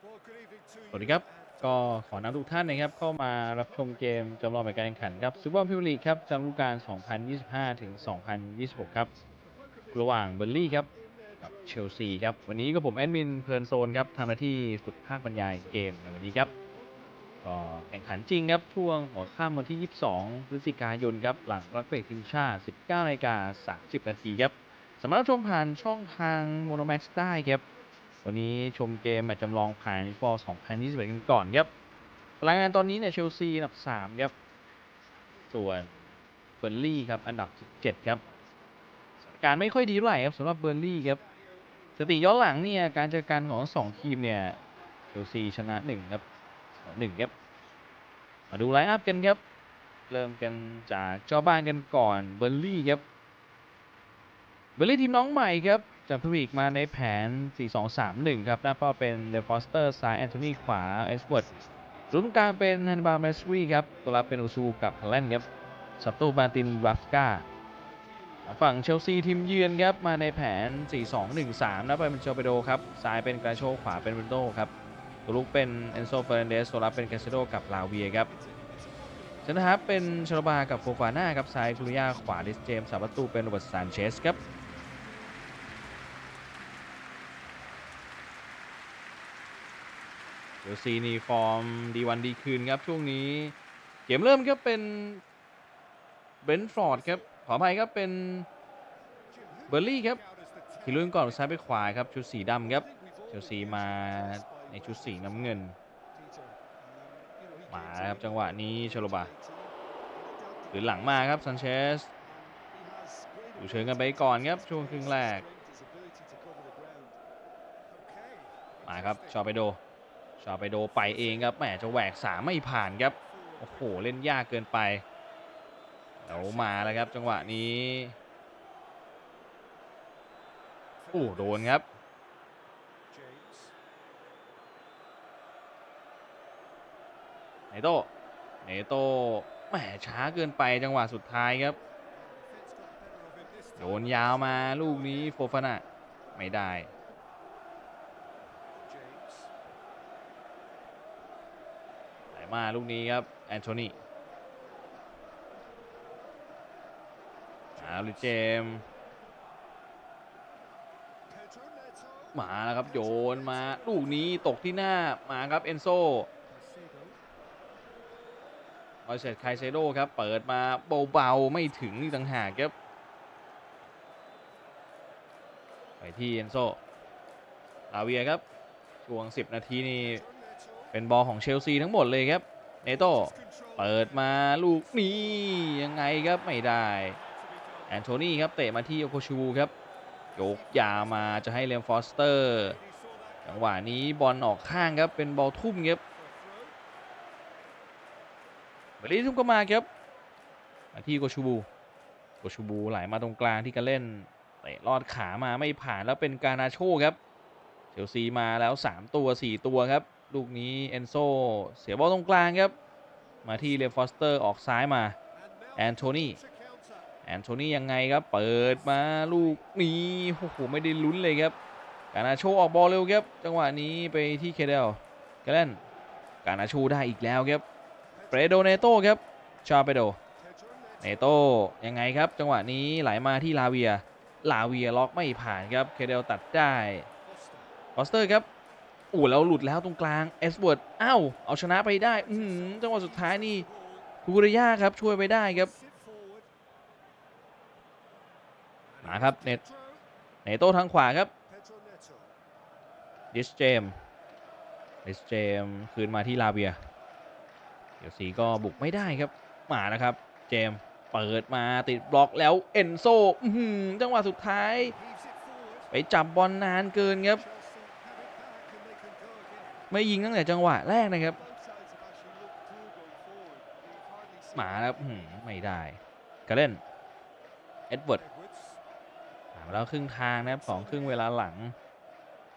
สวัสดีครับ ก็ขอนำทุกท่านนะครับ เข้ามารับชมเกมจำลองการแข่งขันครับซูเปอร์พิวลีกครับจำฤดูกาล 2025 ถึง 2026 ครับ ระหว่างเบอร์ลี่ครับ กับเชลซีครับ วันนี้ก็ผมแอดมินเพลินโซนครับทำหน้าที่ฝึกภาคบรรยายเกมในวันนี้ครับ ก็แข่งขันจริงครับ ช่วงหัวค่ำวันที่ 22 พฤศจิกายนครับ หลังรักเบรกทีมชาติ 19นาฬิกา30นาทีครับ สามารถชมผ่านช่องทางโมโนแม็กซ์ได้ครับ วันนี้ชมเกมแมตช์จำลองผ่านฟอร์2021กันก่อนครับรายงานตอนนี้เนี่ยเชลซีอันดับ3ครับ ส่วนเบอร์ลี่ครับ อันดับ17ครับสถานการณ์ไม่ค่อยดีเท่าไหร่ครับสำหรับเบอร์ลี่ครับสติย้อนหลังเนี่ยการเจอกันของสองทีมเนี่ยเชลซีชนะ 1 ครับหนึ่งครับ มาดูไลน์อัพกันครับ เริ่มกันจากเจ้าบ้านกันก่อนเบอร์ลี่ครับเบอร์ลี่ทีมน้องใหม่ครับ จากพรีเมีกมาในแผน 4-2-3-1 ครับหน้าเป้าเป็นเดฟอสเตอร์ซ้ายแอนโทนีขวาเอสเวิร์ดรุ่นกลางเป็นฮันบาร์เมสวีครับตัวรับเป็นอูซูกับฮาแลนด์ครับสับตูบาตินรัฟกาฝั่งเชลซีทีมเยือนครับมาในแผน 4-2-1-3หน้าเป้าเป็นโจเปโดครับซ้ายเป็นกราโชขวาเป็นวินโดครับตัวลุกเป็นเอนโซเฟรนเดสตัวรับเป็นแคสเซโดกับลาเวียครับเซนเตอร์ฮาร์ฟเป็นชลบากับโฟฟาน่าครับซ้ายคุริยาขวาดิสเจมส์สาประตูเป็นโรเบิร์ตซานเชสครับ ดี๋ยวซีนี่ฟอร์มดีวันดีคืนครับช่วงนี้ เกมเริ่มครับเป็นเบนท์ฟอร์ดครับขออภัยครับเป็นเบอร์ลี่ครับทีรุ่นก่อนซ้ายไปขวาครับชุดสีดำครับเชลซีมาในชุดสีน้ำเงินมาครับจังหวะนี้ชโลบาหรือหลังมาครับซันเชสดูเชิงกันไปก่อนครับช่วงครึ่งแรก มาครับชอไปโด ชอไปโดไปเองครับแหมจะแหวกสามไม่ผ่านครับ โอ้โห เล่นยากเกินไปเดี๋ยวมาแล้วครับจังหวะนี้โอ้โดนครับเนโตเนโตแหมช้าเกินไปจังหวะสุดท้ายครับ โดนยาวมาลูกนี้โฟฟาน่าไม่ได้ไหล มาลูกนี้ครับแอนโทนีอาลิเจมมาแล้วครับโยนมาลูกนี้ตกที่หน้ามาครับเอนโซมอยเซตไคเซโดครับ เปิดมาเบาๆไม่ถึงนี่ต่างหากครับ ไปที่เอนโซลาเวียครับช่วง 10 นาทีนี่ เป็นบอลของเชลซีทั้งหมดเลยครับเนโต้เปิดมาลูกนี้ยังไงครับไม่ได้แอนโทนีครับเตะมาที่โอโคชูครับยกยามาจะให้เลมฟอสเตอร์จังหวะนี้บอลออกข้างครับเป็นบอลทุ่มครับเบลลี่ทุ่มเข้ามาครับมาที่โกชูบูโกชูบูไหลมาตรงกลางที่กันเล่นเตะลอดขามาไม่ผ่านแล้วเป็นการนาโชครับเชลซีมาแล้ว 3 ตัว 4 ตัวครับ ลูกนี้เอนโซเสียบอลตรงกลางครับ มาที่เลฟฟอสเตอร์ออกซ้ายมาแอนโทนีแอนโทนียังไงครับ เปิดมาลูกนี้โอ้โหไม่ได้ลุ้นเลยครับ กานาโชออกบอลเร็วครับ จังหวะนี้ไปที่เคเดลกเลนกานาโชได้อีกแล้วครับเปรโดเนโตครับชาเปโดเนโตยังไงครับ จังหวะนี้ไหลมาที่ลาเวีย ลาเวียล็อกไม่ผ่านครับเคเดลตัดได้ฟอสเตอร์ครับ อู้แล้วหลุดแล้วตรงกลางเอสเวิร์ดอ้าวเอาชนะไปได้ อือหือจังหวะสุดท้ายนี่คูริยาครับช่วยไปได้ครับมาครับเนตเนโต้ทางขวาครับดิสเจมดิสเจมคืนมาที่ลาเวีย เดี๋ยวสีก็บุกไม่ได้ครับมาแล้วครับ เจมส์เปิดมาติดบล็อกแล้วเอนโซอื้อหือจังหวะสุดท้าย ไปจับบอลนานเกินครับ ไม่ยิงตั้งแต่จังหวะแรกนะครับหมาแล้วอื้อหือไม่ได้กระเล่นเอ็ดเวิร์ดมาแล้วครึ่งทางนะครับสองครึ่งเวลาหลัง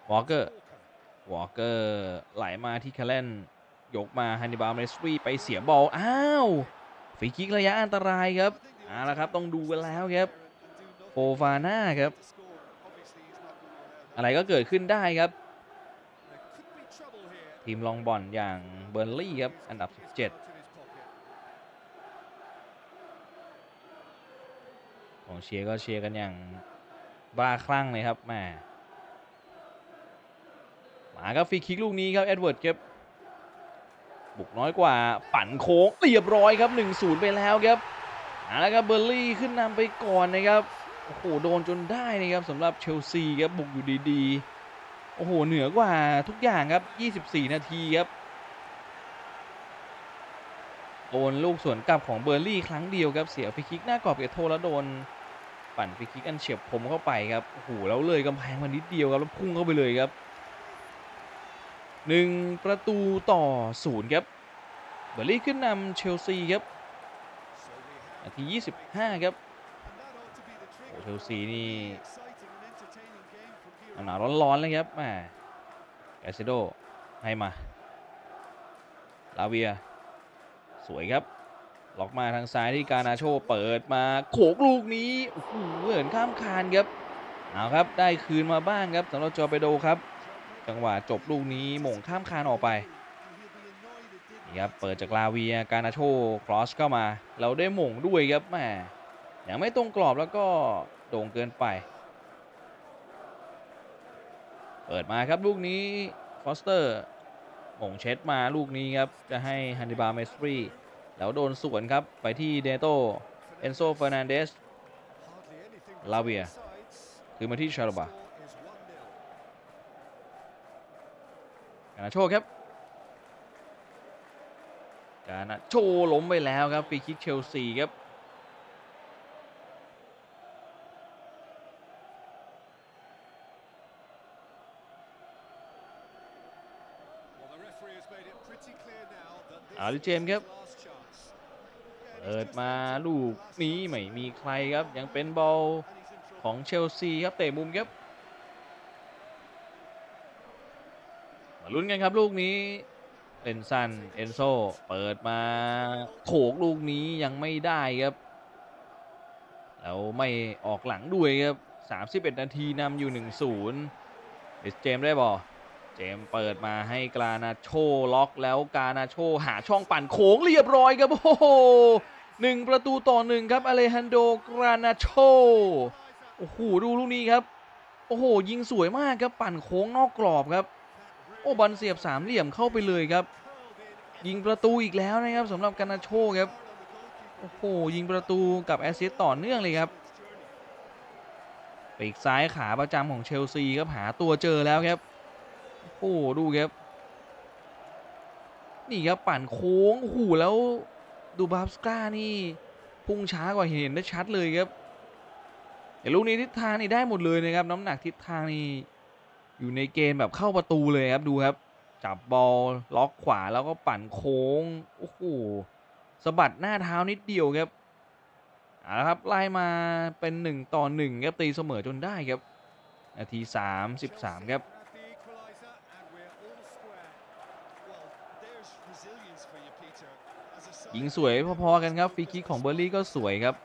วอลเกอร์วอลเกอร์ไหลมาที่คาเลนยกมาฮันนิบาลเมสวีไปเสียบอลอ้าวฟรีคิกระยะอันตรายครับเอาละครับต้องดูกันแล้วครับโฟฟาน่าครับ อะไรก็เกิดขึ้นได้ครับ ทีมลองบอลอย่างเบอร์ลี่ครับ อันดับ 17 ของเชียร์ก็เชียร์กันอย่างบ้าคลั่งเลยครับแหมมาครับฟรีคิกลูกนี้ครับ เอ็ดเวิร์ดครับ บุกน้อยกว่าปั่นโค้งเรียบร้อยครับ 1-0 ไปแล้วครับเอาละครับเบอร์ลี่ขึ้นนำไปก่อนนะครับ โอ้โห โดนจนได้นะครับสำหรับเชลซีครับ บุกอยู่ดี ๆ โอ้โห เหนือกว่าทุกอย่างครับ 24 นาทีครับโดนลูกสวนกลับของเบอร์ลี่ครั้งเดียวครับ เสียฟรีคิกหน้ากรอบเขตโทแล้วโดน ปั่นฟรีคิกอันเฉียบคมเข้าไปครับ โอ้โห แล้วเลยกำแพงมานิดเดียวครับ แล้วพุ่งเข้าไปเลยครับหนึ่งประตูต่อศูนย์ครับ เบอร์ลี่ขึ้นนำเชลซีครับนาที 25 ครับโอ้เชลซีนี่ หนาวร้อนๆเลยครับแหมแกซิโดให้มา ลาเวีย สวยครับ ล็อกมาทางซ้ายที่การนาโชเปิดมาโขกลูกนี้โอ้โหเหมือนข้ามคานครับ เอาครับ ได้คืนมาบ้างครับสำหรับจอร์เปโดครับ จังหวะจบลูกนี้หม่งข้ามคานออกไปนี่ครับ เปิดจากลาเวีย การนาโชครอสเข้ามา เราได้หม่งด้วยครับแหมยังไม่ตรงกรอบแล้วก็โด่งเกินไป เปิดมาครับลูกนี้ฟอสเตอร์หม่งเช็ดมาลูกนี้ครับ จะให้ฮันนิบาเมสรีแล้วโดนสวนครับ ไปที่เดโตเอนโซเฟอร์นันเดสลาเวีย คือมาที่ชาลบาการนาโชครับ การนาโชล้มไปแล้วครับฟรีคิกเชลซีครับ อาริเจมครับเปิดมาลูกนี้ไม่มีใครครับ ยังเป็นบอลของเชลซีครับเตะมุมครับมาลุ้นกันครับลูกนี้เอ็นซันเอนโซเปิดมาโขกลูกนี้ยังไม่ได้ครับ แล้วไม่ออกหลังด้วยครับ 31 นาทีนำอยู่ 1-0เดสเจมได้บอล เจมเปิดมาให้กรานาโชล็อกแล้วกรานาโชหาช่องปั่นโค้งเรียบร้อยครับโอ้โหหนึ่งประตูต่อหนึ่งครับอเลฮันโดกรานาโชโอ้โหดูลูกนี้ครับ โอ้โห ยิงสวยมากครับปั่นโค้งนอกกรอบครับ โอ้บอลเสียบสามเหลี่ยมเข้าไปเลยครับ ยิงประตูอีกแล้วนะครับสำหรับกานาโชครับโอ้โหยิงประตูกับแอสซิสต์ต่อเนื่องเลยครับปีกซ้ายขาประจำของเชลซีครับหาตัวเจอแล้วครับ โอ้ดูครับนี่ครับปั่นโค้งโอ้โหแล้วดูบาสก้านี่พุ่งช้ากว่าเห็นได้ชัดเลยครับแต่ลูกนี้ทิศทางนี่ได้หมดเลยนะครับ น้ำหนักทิศทางนี่อยู่ในเกณฑ์แบบเข้าประตูเลยครับดูครับ จับบอลล็อกขวาแล้วก็ปั่นโค้งโอ้โหสะบัดหน้าเท้านิดเดียวครับเอาละครับไล่มาเป็นหนึ่งต่อหนึ่งครับตีเสมอจนได้ครับนาที 33 ครับ ยิงสวยพอๆกันครับฟรีคิกของเบอร์ลี่ก็สวยครับ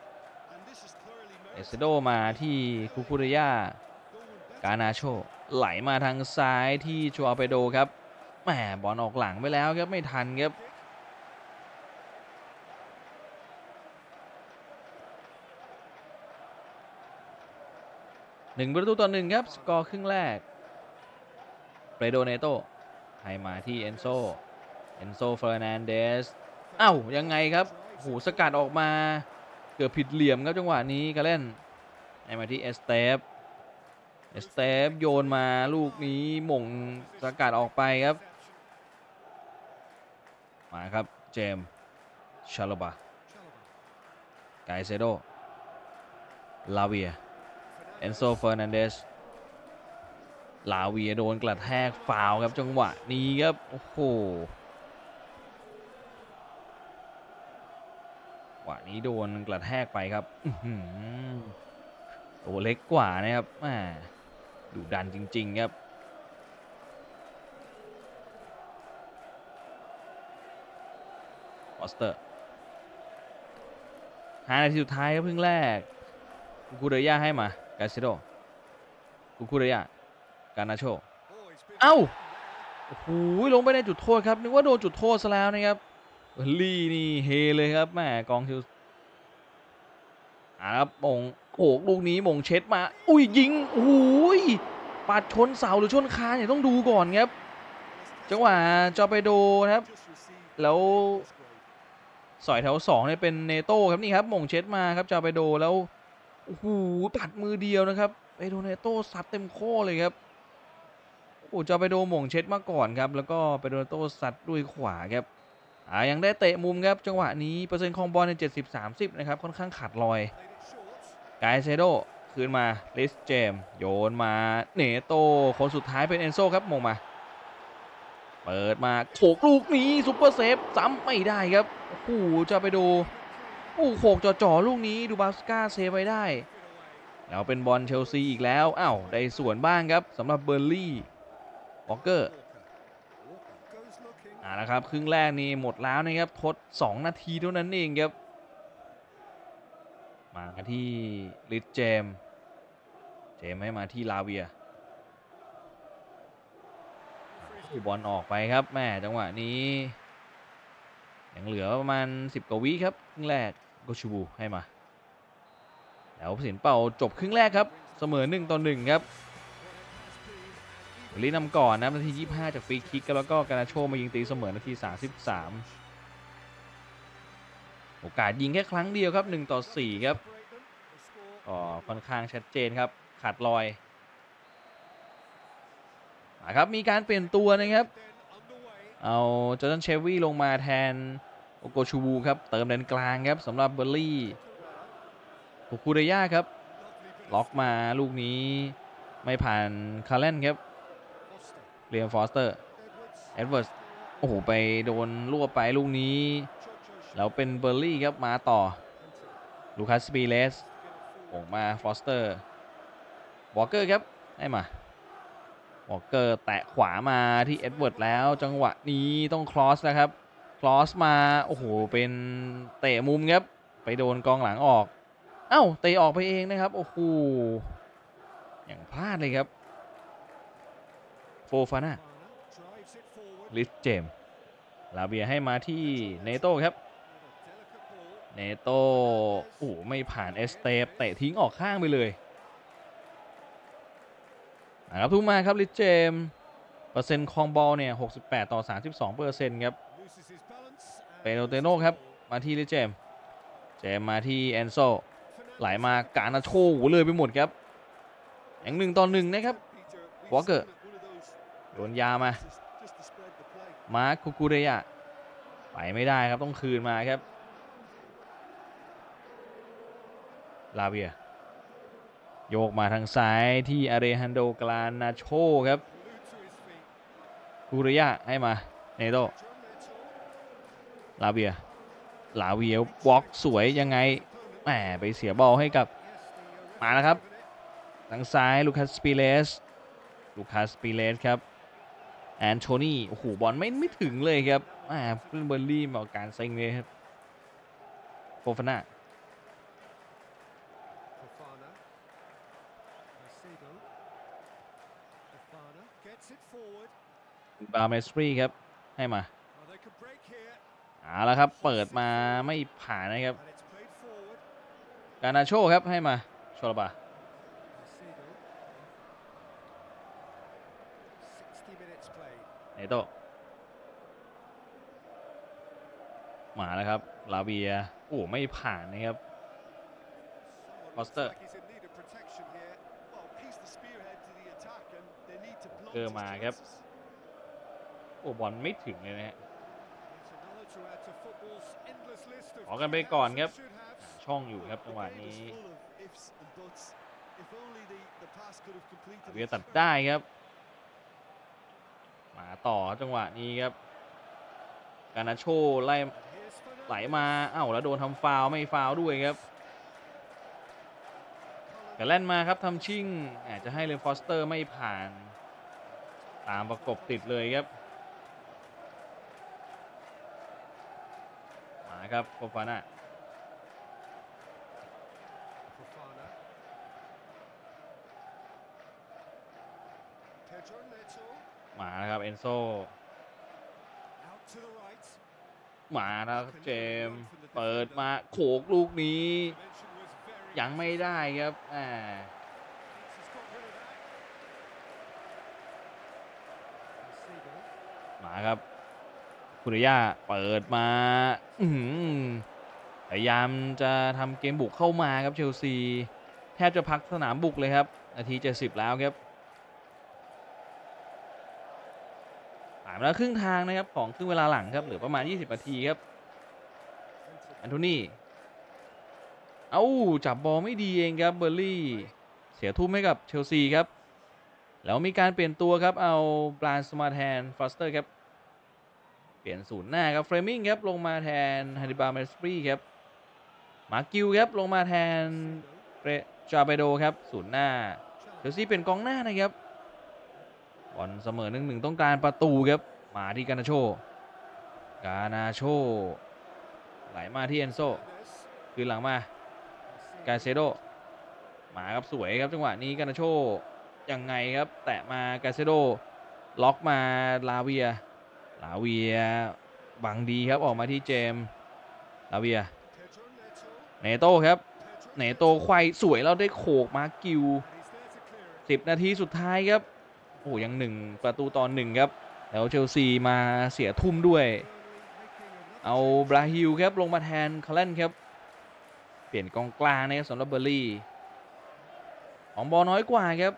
เอสเซโดมาที่คูคูเรยากานาโชไหลมาทางซ้ายที่ชัวเปโดครับแหมบอลออกหลังไปแล้วครับไม่ทันครับหนึ่งประตูต่อหนึ่งครับ สกอร์ครึ่งแรกเปโดเนโตให้มาที่เอนโซ เอนโซเฟอร์นันเดส อ้ายังไงครับโหสกัดออกมาเกือบผิดเหลี่ยมครับจังหวะนี้กาเล่นให้มาที่เอสเตฟเอสเตฟโยนมาลูกนี้หม่งสกัดออกไปครับ มาครับ เจมส์ชาลบาไกเซโดลาเวียเอนโซเฟอร์นันเดสลาเวียโดนกระแทกฟาวครับจังหวะนี้ครับ โอ้โหจังห วะนี้โดนกระแทกไปครับตัวเล็กกว่านะครับแหมดุดันจริง ๆ ครับออสเตอร์ห้านาทีสุดท้ายครับเพิ่งแรกกูคูเรยาให้มากาเซโดกูคูเรยากานาโช เอ้าโอ้โหลงไปในจุดโทษครับนึกว่าโดนจุดโทษซะแล้วนะครับ ลี่นี่เฮเลยครับแม่กองเชลซีอ่าครับมงโขกลูกนี้มงเช็ดมา อุ้ยยิงโอ้ยปัดชนเสาหรือชนคานเนี่ยต้องดูก่อนครับ จังหวะจอไปโดนะครับ แล้วสอยแถวสองเนี่ยเป็นเนโต้ครับนี่ครับมงเช็ดมาครับจอไปโดแล้วโอ้โหปัดมือเดียวนะครับไปโดเนโต้ซัดเต็มโค้เลยครับโอ้จอไปโดมงเช็ดมาก่อนครับ แล้วก็ไปโดนโต้ซัดด้วยขวาครับ อ่ายังได้เตะมุมครับจังหวะนี้เปอร์เซ็นต์ของบอลใน 70 30 นะครับ ค่อนข้างขาดลอยกายเซโดคืนมาลิสเจม โยนมาเนโต คนสุดท้ายเป็นเอนโซครับมงมา เปิดมาโขกลูกนี้ซุปเปอร์เซฟซ้ำไม่ได้ครับโอ้โหจะไปดูโอ้โหโขกจ่อๆลูกนี้ดูบาสกาเซฟไว้ได้ แล้วเป็นบอลเชลซีอีกแล้วอ้าวได้ส่วนบ้างครับสำหรับเบอร์ลี่วอลเกอร์ อ่านะครับ ครึ่งแรกนี่หมดแล้วนะครับทด 2 นาทีเท่านั้นเองครับ มาที่ลิทเจม เจมให้มาที่ลาเวียบอลออกไปครับแม่จังหวะนี้ยังเหลือประมาณ 10 กว่าวิครับครึ่งแรกโกชูบูให้มา แล้วสินเป่าจบครึ่งแรกครับ เสมอ1ต่อ1ครับ ลินำก่อนนะนาที 25 จากฟรีคิกแล้วก็การนาโชมายิงตีเสมอนาที 33 โอกาสยิงแค่ครั้งเดียวครับ 1 ต่อ 4 ครับก็ค่อนข้างชัดเจนครับ ขาดลอยนะครับมีการเปลี่ยนตัวนะครับ เอาจอร์แดนเชฟวี่ลงมาแทนโอโกชูบูครับ เติมเลนกลางครับสำหรับเบอร์ลี่โคุคุเรย่าครับ ล็อกมาลูกนี้ไม่ผ่านคาร์เลนครับ เรียมฟอสเตอร์เอ็ดเวิร์ดโอ้โห ไปโดนรวบไปลูกนี้ แล้วเป็นเบอร์ลี่ครับมาต่อ ลูคัสสปีเลสโงมาฟอสเตอร์วอลเกอร์ครับให้มาวอลเกอร์แตะขวามาที่เอ็ดเวิร์ดแล้วจังหวะนี้ต้องคลอสนะครับ คลอสมา โอ้โห เป็นเตะมุมครับ ไปโดนกองหลังออก เอ้าเตะออกไปเองนะครับ โอ้โหอย่างพลาดเลยครับ โฟฟาน่าลิสเจมลาเบียให้มาที่เนโต้ครับ เนโต้โอ้ไม่ผ่านเอสเตปเตะทิ้งออกข้างไปเลยนะครับทุกมาครับลิสเจมเปอร์เซ็นต์คลองบอลเนี่ย 68 ต่อ 32เปอร์เซ็นต์ครับเปโรเตโนครับ มาที่ลิสเจม เจมมาที่แอนโซไหลมาการนาโชโหเลยไปหมดครับอย่างหนึ่งต่อหนึ่งนะครับวอลเกอร์ โยนยามา มาร์คคุกุเรยะไปไม่ได้ครับต้องคืนมาครับ ลาเวีย โยกมาทางซ้ายที่อาเรฮันโดกลานาโชครับคุเรยะให้มา เนโตลาเวีย ลาเวียบล็อกสวยยังไงแหมไปเสียบอลให้กับมาแล้วครับ ทางซ้ายลูคัสปิเลสลูคัสปิเลสครับ แอนโทนีโอ้โหบอลไม่ไม่ถึงเลยครับอ่าเพื่อนเบอร์ลี่มาการเซ็งเลยครับโฟฟาน่าบาเมสตรีครับ ให้มาเอาละครับ เปิดมาไม่ผ่านนะครับ การนาโชครับให้มา โชลบา เนโตมาแล้วครับ ลาเบีย โอ้ ไม่ผ่านนะครับ Foster เกอร์มาครับ โอ้บอลไม่ถึงเลยนะฮะขอกันไปก่อนครับ ช่องอยู่ครับจังหวะนี้ลาเบียตัดได้ครับ มาต่อจังหวะนี้ครับ การนาโชไล่ไหลมาเอ้าแล้วโดนทำฟาวไม่ฟาวด้วยครับกระแล่นมาครับทำชิ่งอาจจะให้เลนฟอสเตอร์ไม่ผ่าน ตามประกบติดเลยครับ มาครับโฟฟาน่า มาแล้วครับเอนโซมาแล้วครับเจมส์เปิดมาโขกลูกนี้ ยังไม่ได้ครับอ่ามาครับคุริยาเปิดมาอื้อหือพยายามจะทำเกมบุกเข้ามาครับเชลซี แทบจะพักสนามบุกเลยครับ นาที70แล้วครับามแล้วครึ่งทางนะครับของครึ่งเวลาหลังครับเหลือประมาณ 20นาทีครับอันโทนี่เอ้าจับบอลไม่ดีเองครับเบอร์ลี่เสียทุ่มให้กับเชลซีครับ แล้วมีการเปลี่ยนตัวครับเอาบรานสมาแทนฟอสเตอร์ครับเปลี่ยนศูนย์หน้าครับเฟรมิงครับลงมาแทนฮันดิบาเมสปรีครับมาร์กิวครับลงมาแทนเรจาเบโดครับศูนย์หน้าเชลซีเป็นกองหน้านะครับ บอลเสมอหนึ่งหนึ่งต้องการประตูครับ มาที่กานาโช กานาโช ไหลมาที่เอนโซคืนหลังมากาเซโดมาครับสวยครับจังหวะนี้กานาโชยังไงครับแตะมากาเซโดล็อกมาลาเวีย ลาเวียบังดีครับออกมาที่เจมลาเวียเนโต้ครับเนโต้ควายสวยแล้วได้โขกมากิว 10 นาทีสุดท้ายครับ อ้ยังหนึ่งประตูตอนหนึ่งครับ แล้วเชลซีมาเสียทุ่มด้วย เอาบราฮิลครับลงมาแทนคาเลนครับ เปลี่ยนกองกลางนะครับสำหรับเบอร์ลี่ของบอลน้อยกว่าครับ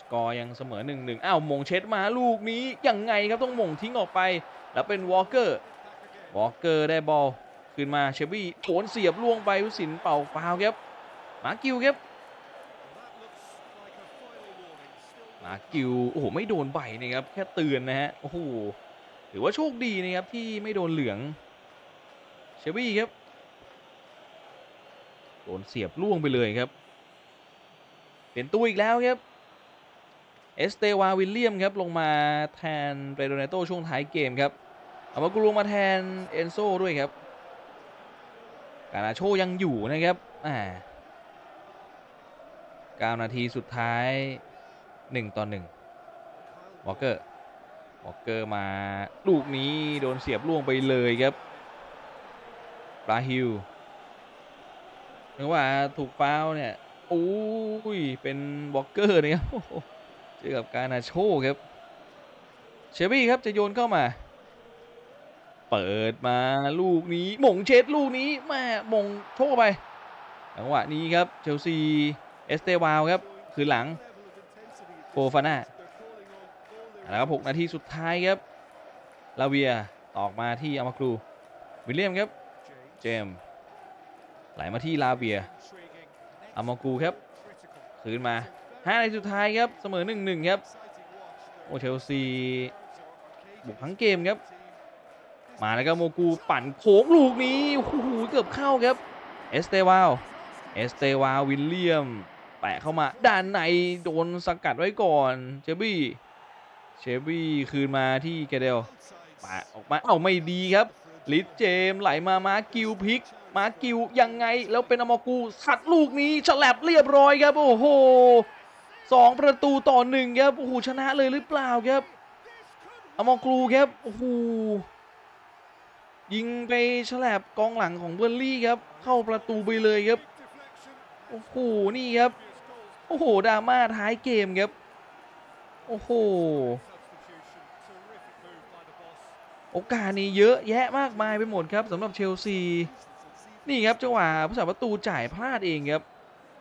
สกอร์ยังเสมอ1-1อ้าวมงเช็ดมาลูกนี้ยังไงครับต้องมงทิ้งออกไป แล้วเป็นวอลเกอร์ วอลเกอร์ได้บอลคืนมาเชฟวี่โถนเสียบล่วงไปผู้สินเป่าฟาวล์ครับ มากิวครับ มากิวโอ้โหไม่โดนใบนะครับแค่เตือนนะฮะโอ้โหถือว่าโชคดีนะครับที่ไม่โดนเหลืองเชฟวี่ครับโดนเสียบล่วงไปเลยครับ เปลี่ยนตัวอีกแล้วครับเอสเตวาวิลเลียมครับลงมาแทนเรโดเนโตช่วงท้ายเกมครับเอามากูลงมาแทนเอนโซด้วยครับการาโชยังอยู่นะครับอ่า9นาทีสุดท้าย 1 ต่อ1วอลเกอร์วอลเกอร์มาลูกนี้โดนเสียบล่วงไปเลยครับบราฮิลนึกว่าถูกฟาวเนี่ยโอ้ยเป็นวอลเกอร์นะครับเจอกับการนาโชครับเชฟี่ครับจะโยนเข้ามา เปิดมาลูกนี้หม่งเช็ดลูกนี้แม่หม่งโชกไปจังหวะนี้ครับเชลซีเอสเตวาลครับ คือหลัง โฟฟาน่าแล้วครับ6นาทีสุดท้ายครับ ลาเวียออกมาที่อามาครู วิลเลียมครับ เจมส์ไหลมาที่ลาเวียอามากูครับ คืนมา5นาทีสุดท้ายครับเสมอ 1-1 ครับโอเชลซีบุกทั้งเกมครับ มาแล้วก็โมกูปั่นโค้งลูกนี้โอ้โหเกือบเข้าครับ เอสเตวาลเอสเตวาลวิลเลียม แปะเข้ามาด้านในโดนสกัดไว้ก่อนเชบี้เชบี้คืนมาที่แกเดลปะออกมาเอ้าไม่ดีครับ ลิดเจมไหลมามากิวพิก มากิวยังไงแล้วเป็นอมอกูสัดลูกนี้ฉลับเรียบร้อยครับ โอ้โหสองประตูต่อหนึ่งครับโอ้โหชนะเลยหรือเปล่าครับอมอกูครับโอ้โหยิงไปฉลับกองหลังของเบอร์ลี่ครับ เข้าประตูไปเลยครับโอ้โหนี่ครับ โอ้โหดราม่าท้ายเกมครับ โอ้โห โอกาสนี้เยอะแยะมากมายไปหมดครับสำหรับเชลซี นี่ครับจังหวะผู้สาประตูจ่ายพลาดเองครับ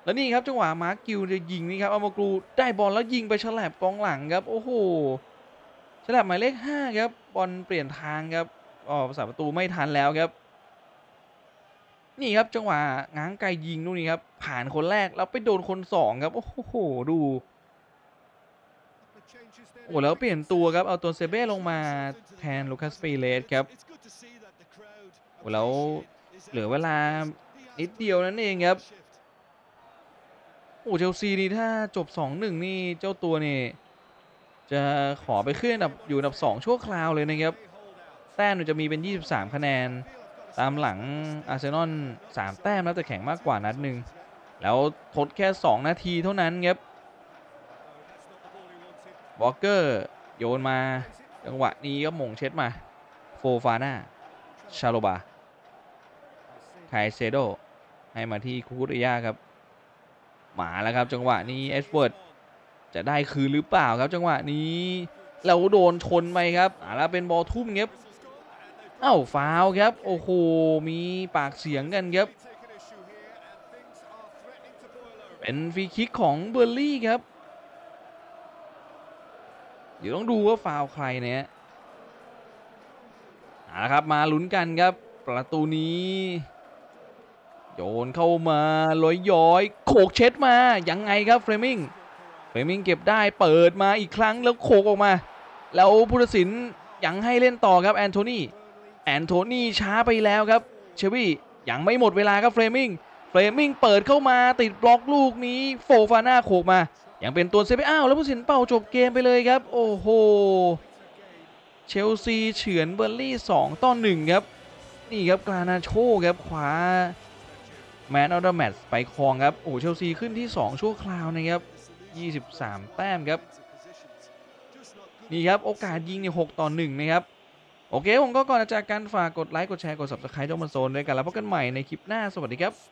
แล้วนี่ครับจังหวะมาร์กิวจะยิงนี่ครับเอามากรูได้บอลแล้วยิงไปฉลับกองหลังครับ โอ้โหฉลับหมายเลขห้าครับบอลเปลี่ยนทางครับอ๋อผู้สาประตูไม่ทันแล้วครับ นี่ครับจังหวะง้างไกลยิงนู่นนี่ครับ ผ่านคนแรกแล้วไปโดนคนสองครับ โอ้โหดูโอ้แล้วเปลี่ยนตัวครับ เอาตัวเซเบ้ลงมาแทนลูคัสปีเลสครับโอ้แล้วเหลือเวลานิดเดียวนั่นเองครับโอ้เชลซีนี่ถ้าจบ 2-1 นี่เจ้าตัวนี่จะขอไปขึ้นอันดับอยู่อันดับ 2 ชั่วคราวเลยนะครับ แต้มจะมีเป็น 23 คะแนน ตามหลังอาร์เซนอล3แต้มแล้วแต่แข่งมากกว่านัดหนึ่งแล้วทดแค่ 2 นาทีเท่านั้นครับวอลเกอร์โยนมาจังหวะนี้ก็มงเช็ดมาโฟฟาน่าชาโลบาไคเซโดให้มาที่คูคุริยาครับ หมาแล้วครับจังหวะนี้เอสเวิร์ดจะได้คืนหรือเปล่าครับจังหวะนี้แล้วโดนชนไปครับอ่าแล้วเป็นบอลทุ่มครับ เอ้าฟาวครับ โอ้โห มีปากเสียงกันครับ เป็นฟรีคิกของเบอร์ลี่ครับ เดี๋ยวต้องดูว่าฟาวใครเนี่ยเอาละครับมาลุ้นกันครับ ประตูนี้ โยนเข้ามาลอยย้อยโขกเช็ดมา ยังไงครับเฟรมิงเฟรมิงเก็บได้เปิดมาอีกครั้งแล้วโขกออกมา แล้วผู้ตัดสินยังให้เล่นต่อครับแอนโทนี แอนโทนีช้าไปแล้วครับ เชวี่ยังไม่หมดเวลาครับเฟรมิงเฟรมิงเปิดเข้ามาติดบล็อกลูกนี้โฟฟาน่าโขกมา ยังเป็นตัวเซฟไปอ้าว แล้วผู้สินเป่าจบเกมไปเลยครับ โอ้โห เชลซีเฉือนเบอร์ลี่ 2 ต่อ 1 ครับ นี่ครับกรานาโชครับขวาแมนออเดอร์แมตไปครองครับ โอ้เชลซีขึ้นที่ 2 ชั่วคราวนะครับ 23 แต้มครับ นี่ครับ โอกาสยิงเนี่ย6ต่อ 1 นะครับ โอเคผมก็ก่อนจากการฝากกดไลค์กดแชร์กด subscribe จองมันโซนด้วยกันแล้วพบกันใหม่ในคลิปหน้าสวัสดีครับ